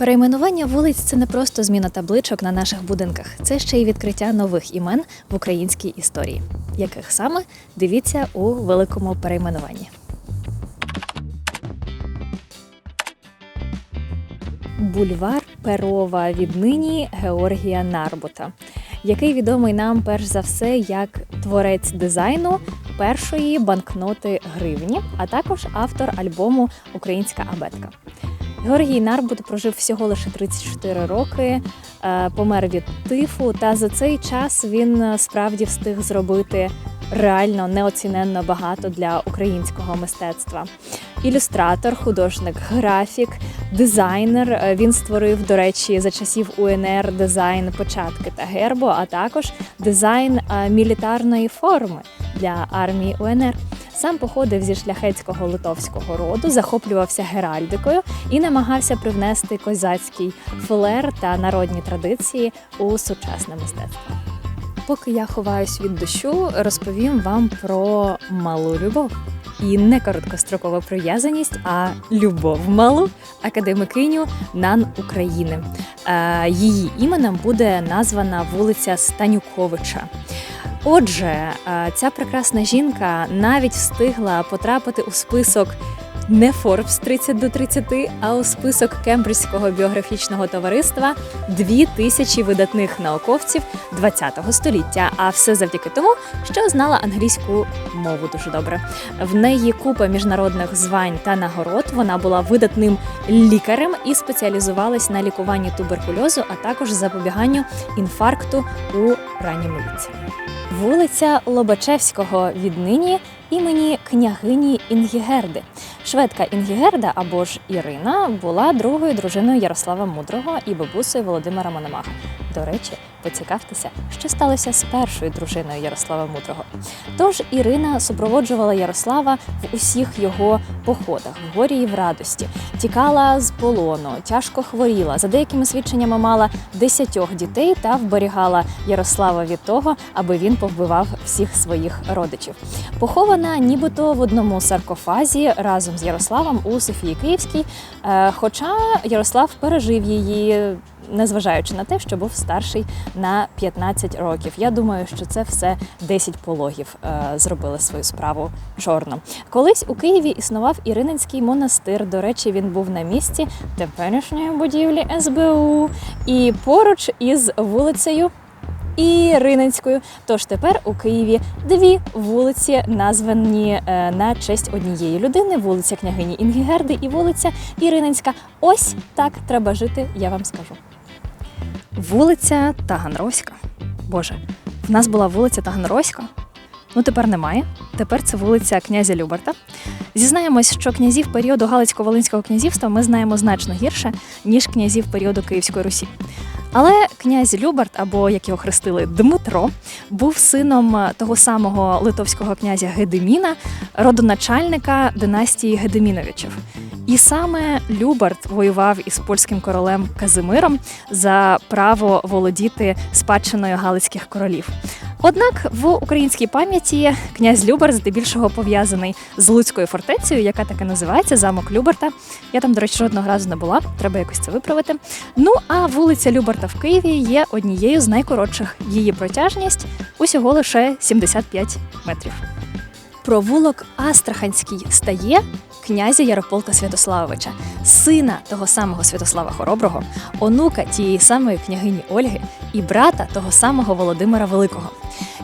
Перейменування вулиць це не просто зміна табличок на наших будинках, це ще й відкриття нових імен в українській історії. Яких саме дивіться у великому перейменуванні. Бульвар Перова віднині Георгія Нарбута, який відомий нам перш за все як творець дизайну першої банкноти гривні, а також автор альбому Українська абетка. Георгій Нарбут прожив всього лише 34 роки, е, помер від тифу, та за цей час він е, справді встиг зробити реально неоціненно багато для українського мистецтва. Ілюстратор, художник, графік, дизайнер. Е, Він створив, до речі, за часів УНР дизайн початки та гербу, а також дизайн мілітарної форми для армії УНР. Сам походив зі шляхетського литовського роду, захоплювався геральдикою і намагався привнести козацький флер та народні традиції у сучасне мистецтво. Поки я ховаюсь від дощу, розповім вам про малу любов. І не короткострокова прив'язаність, а любов малу академикиню НАН України. Е, Її іменем буде названа вулиця Станюковича. Отже, е, ця прекрасна жінка навіть встигла потрапити у список не Forbes 30 до 30, а у список Кембриджського біографічного товариства 2000 видатних науковців ХХ століття. А все завдяки тому, що знала англійську мову дуже добре. В неї купа міжнародних звань та нагород. Вона була видатним лікарем і спеціалізувалась на лікуванні туберкульозу, а також запобіганню інфаркту у ранньому віці. Вулиця Лобачевського віднині імені княгині Інгігерди. Шведка Інгігерда або ж Ірина була другою дружиною Ярослава Мудрого і бабусею Володимира Мономаха. До речі, поцікавтеся, що сталося з першою дружиною Ярослава Мудрого. Тож Ірина супроводжувала Ярослава в усіх його походах, в горі і в радості, тікала з полону, тяжко хворіла. За деякими свідченнями мала десятьох дітей та вберігала Ярослава від того, аби він повбивав всіх своїх родичів. Похована нібито в одному саркофазі разом з Ярославом у Софії Київській. е, Хоча Ярослав пережив її, незважаючи на те, що був старший на 15 років. Я думаю, що це все 10 пологів е, зробили свою справу чорно. Колись у Києві існував Ірининський монастир. До речі, він був на місці теперішньої будівлі СБУ і поруч із вулицею. Ірининською. Тож тепер у Києві дві вулиці, названі е, на честь однієї людини: вулиця княгині Інгігерди і вулиця Ірининська. Ось так треба жити, я вам скажу. Вулиця Таганрозька. Боже, в нас була вулиця Таганрозька. Ну тепер немає. Тепер це вулиця князя Люберта. Зізнаємось, що князів періоду Галицько-Волинського князівства ми знаємо значно гірше, ніж князів періоду Київської Русі. Але князь Люберт, або як його хрестили Дмитро, був сином е, того самого литовського князя Гедеміна, родоначальника династії Гедеміновичів. І саме Люберт воював із польським королем Казимиром за право володіти спадщиною галицьких королів. Однак в українській пам'яті князь Любер здебільшого пов'язаний з Луцькою фортецею, яка так і називається замок Люберта. Я там, до речі, жодного разу не була, треба якось це виправити. Ну а вулиця Люберта в Києві є однією з найкоротших. Її протяжність усього лише 75 метрів. Провулок Астраханський стає князя Ярополка Святославовича, сина того самого Святослава Хороброго, онука тієї самої княгині Ольги і брата того самого Володимира Великого.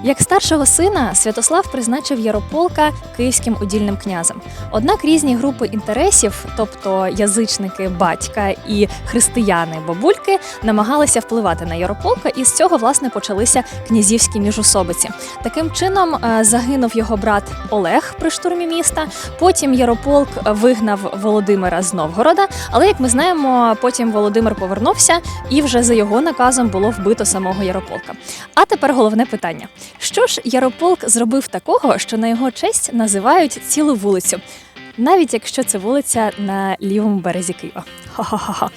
Як старшого сина Святослав призначив Ярополка київським удільним князем. Однак різні групи інтересів, тобто язичники батька і християни бабульки, намагалися впливати на Ярополка, і з цього власне почалися князівські міжусобиці. Таким чином е, загинув його брат Олег при штурмі міста. Потім Ярополк вигнав Володимира з Новгорода. Але як ми знаємо, потім Володимир повернувся, і вже за його наказом було вбито самого Ярополка. А тепер головне питання: що ж Ярополк зробив такого, що на його честь називають цілу вулицю, навіть якщо це вулиця на лівому березі Києва? Ха-ха-ха.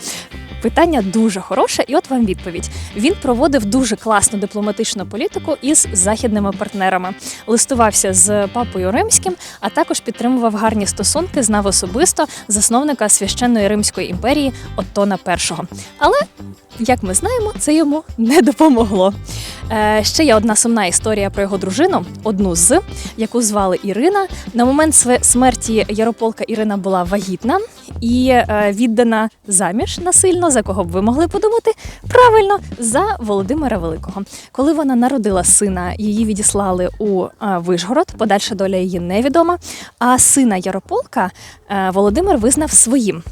Питання дуже хороше, і от вам відповідь. Він проводив дуже класну дипломатичну політику із західними партнерами, листувався з папою римським, а також підтримував гарні стосунки, знав особисто засновника священної Римської імперії Оттона І. Але, як ми знаємо, це йому не допомогло. Е, ще є одна сумна історія про його дружину, одну з яку звали Ірина. На момент смерті Ярополка Ірина була вагітна і е, віддана заміж насильно, за кого б ви могли подумати? Правильно, за Володимира Великого. Коли вона народила сина, її відіслали у е, Вишгород. Подальша доля її невідома. А сина Ярополка е, Володимир визнав своїм.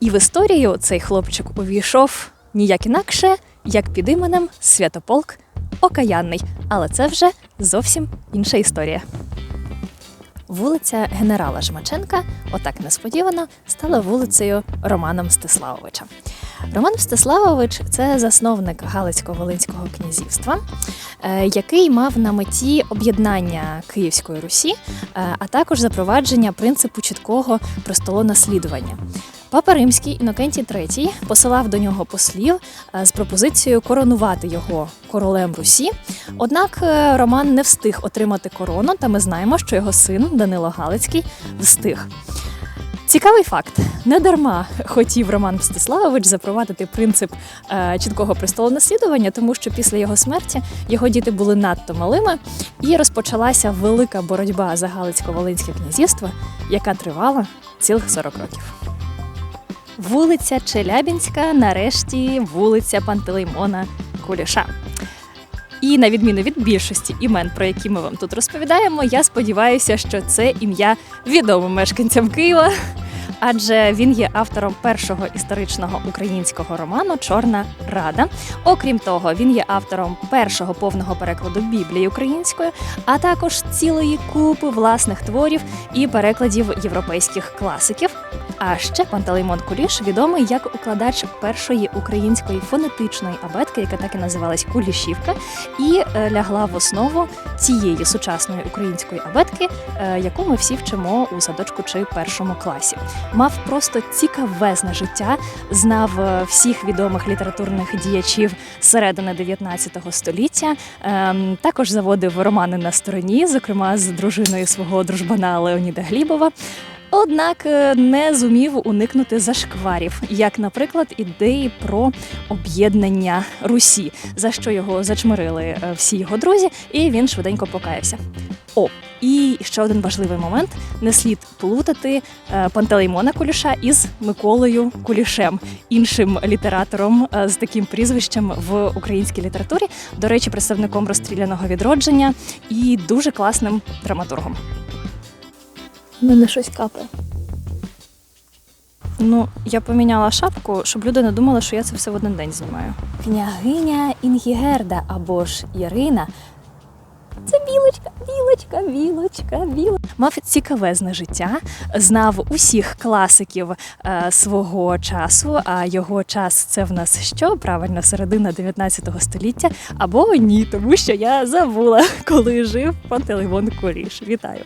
І в історію цей хлопчик увійшов ніяк інакше, як під іменем Святополк Окаянний. Але це вже зовсім інша історія. Вулиця генерала Жмаченка, отак несподівано, стала вулицею Романа Мстиславовича. Роман Мстиславович це засновник Галицько-Волинського князівства, е, який мав на меті об'єднання Київської Русі, е, а також запровадження принципу чіткого престолонаслідування. Папа Римський Інокентій III посилав до нього послів е, з пропозицією коронувати його королем Русі. Однак е, Роман не встиг отримати корону, та ми знаємо, що його син Данило Галицький встиг. Цікавий факт: не дарма хотів Роман Мстиславович запровадити принцип е, чіткого престолонаслідування, тому що після його смерті його діти були надто малими, і розпочалася велика боротьба за Галицько-Волинське князівство, яка тривала цілих 40 років. Вулиця Челябінська, нарешті вулиця Пантелеймона Куліша. І на відміну від більшості імен, про які ми вам тут розповідаємо, я сподіваюся, що це ім'я відомо мешканцям Києва, адже він є автором першого історичного українського роману Чорна Рада. Окрім того, він є автором першого повного перекладу Біблії українською, а також цілої купи власних творів і перекладів європейських класиків. А ще Пантелеймон Куліш відомий як укладач першої української фонетичної абетки, яка так і називалась Кулішівка, і е, лягла в основу цієї сучасної української абетки, е, яку ми всі вчимо у садочку чи першому класі. Мав просто цікавезне життя, знав е, всіх відомих літературних діячів середини 19 століття. Ем, Також заводив романи на стороні, зокрема з дружиною свого дружбана Леоніда Глібова. Однак е, не зумів уникнути зашкварів, як, наприклад, ідеї про об'єднання Русі, за що його зачмирили е, всі його друзі, і він швиденько покаявся. О, і ще один важливий момент: не слід плутати е, Пантелеймона Куліша із Миколою Кулішем, іншим літератором з таким прізвищем в українській літературі. До речі, представником розстріляного відродження і дуже класним драматургом. У мене щось капає. Ну, я поміняла шапку, щоб люди не думали, що я це все в один день знімаю. Княгиня Інгігерда або ж Ірина. Це білочка, білочка, білочка, білочка. Мав цікавезне життя, знав усіх класиків е, свого часу. А його час це в нас що? Правильно, середина 19 століття. Або ні, тому що я забула, коли жив Пантелеймон Куліш. Вітаю!